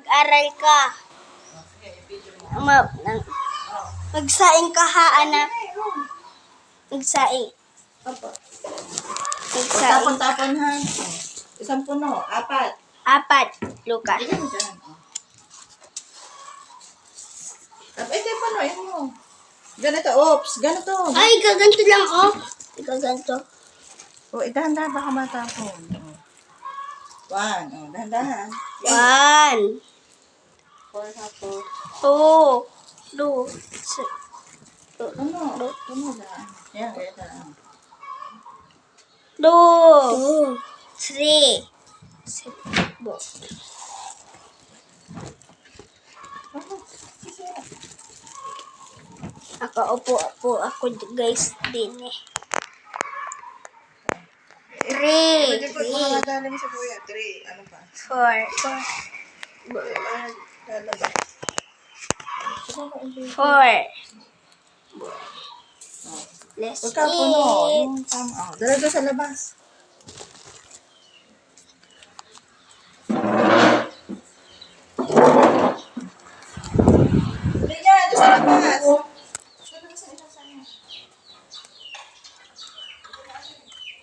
Mag-aral ka. Ma- magsaing ka ha, anak. Magsaing. Opo. Magsaing. Tapon-tapon ha. Isang puno. Apat. Apat, Lucas. Ayan dyan. oh. Tapos, ito yung puno. Mo. Ganito. Oops. Ganito. Ay, gaganto lang, oh. Gaganto. O, oh, dahan-dahan. Baka matapon. Oh. One. O, dahan-dahan. One, Four tapos. two, two, three. Two, three, four. Ako, guys din eh. Three, po three. Three. Ano pa? four, four. Four. Let's Huwag ka puno. eat. Yung tama. Oh, dala doon sa labas. Niya, doon sa labas.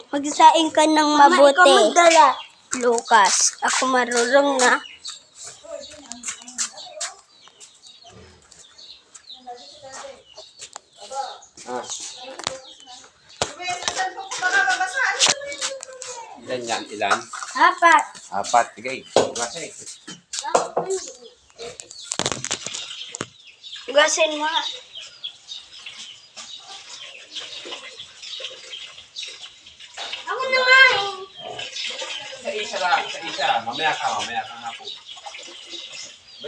Magsaing ka ng mabuti. Lucas, ako marunong na. Mabasa. Ilan yan? Ilan? Apat. Apat. Sige. Kasi. Gasin mo. Ako naman. Sa isa lang. Sa isa. Mamaya ka. Mamaya ka nga po. Ba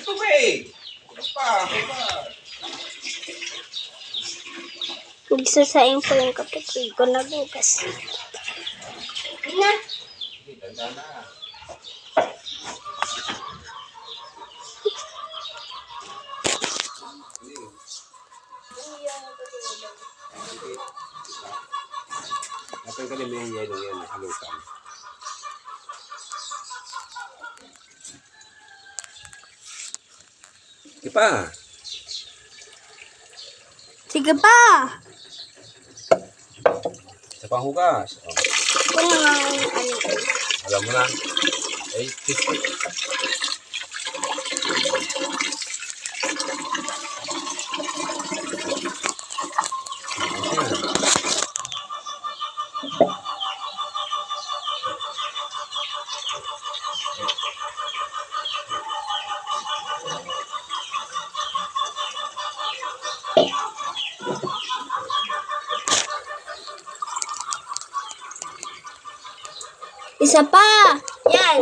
tubig? Ano pa? Ano pa? Magsasaing ko yung kapatid ko na bukas. Na. Sige, tanda na. Dapat ka rin may yelo yan. Halukan. Sige pa. Sige pa. Sa panghugas. Oh. Ako na nga ang ano. Alam mo na. Ay, Isa pa. Yan.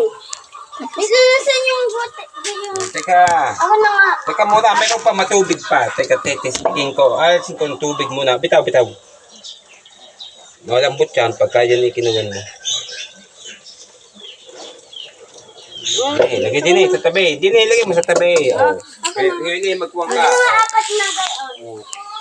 Isa na sa yung bote. Yung... Teka. Ako na nga. Teka muna, meron pa matubig pa. Teka, tetestingin ko. Alisin ko ng tubig muna. Bitaw, bitaw. Malambot yan pagka yan ikinuwan mo. Okay, lagay din eh, sa tabi. Din eh, lagay mo sa tabi. Oh. Kaya, ngayon eh, magkuwang ka. Mga apat na gayon.